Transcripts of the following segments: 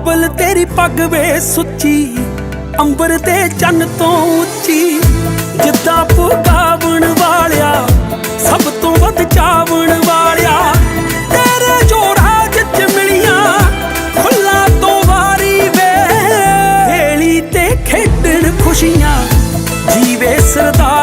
ਬਾਬਲ ਤੇਰੀ ਪੱਗ ਵੇ ਸੁੱਚੀ, ਅੰਬਰ ਤੇ ਚੰਨ ਤੋਂ ਉੱਚੀ। ਜਿੱਦਾਂ ਪੁਗਾਵਣ ਵਾਲਿਆ, ਸਭ ਤੋਂ ਵੱਧ ਚਾਵਣ ਵਾਲਿਆ। ਤੇਰੇ ਜੋੜਾ ਜਿੱਚ ਮਿਲੀਆਂ ਖੁੱਲਾ ਤੋਂ ਵਾਰੀ ਵੇ। ਵੇਲੀ ਤੇ ਖੇਡਣ ਖੁਸ਼ੀਆਂ, ਜੀਵੇ ਸਰਦਾਰੀ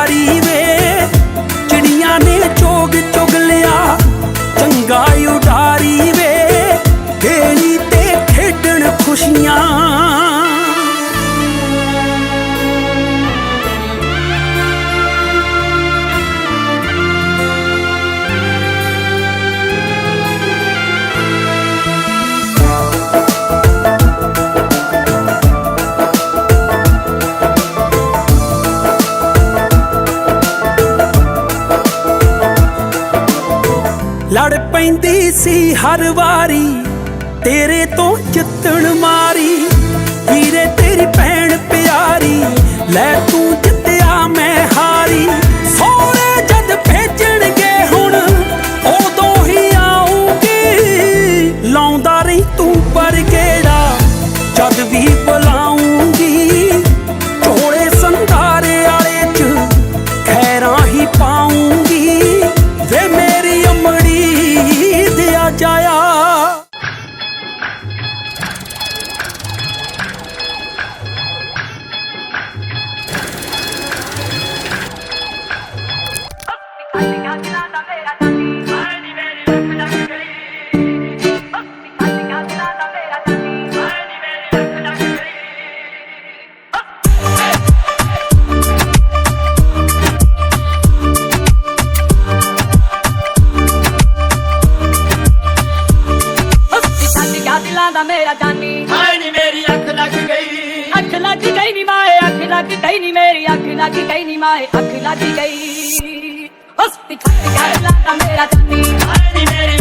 ਪੈਂਦੀ ਸੀ ਹਰ ਵਾਰੀ ਤੇਰੇ ਤੋਂ ਜਿੱਤਣ ਮਾਰੀ ਵੀਰੇ ਤੇਰੀ ਭੈਣ ਪਿਆਰੀ। Kocaya ਦਿਲਾਂ ਦਾ ਮੇਰਾ ਜਾਨੀ। ਹਾਏ ਨੀ ਮੇਰੀ ਅੱਖ ਲੱਗ ਗਈ। ਅੱਖ ਲੱਗ ਗਈ ਨੀ ਮਾਏ ਅੱਖ ਲੱਗ ਗਈ ਨੀ ਮੇਰੀ ਅੱਖ ਲੱਗ ਗਈ ਨੀ ਮਾਏ ਅੱਖ ਲੱਗ ਗਈ। ਹਸਤੀ ਛੱਡ ਗਿਆ ਦਿਲਾਂ ਦਾ ਮੇਰਾ ਜਾਨੀ। ਹਾਏ ਨੀ ਮੇਰੀ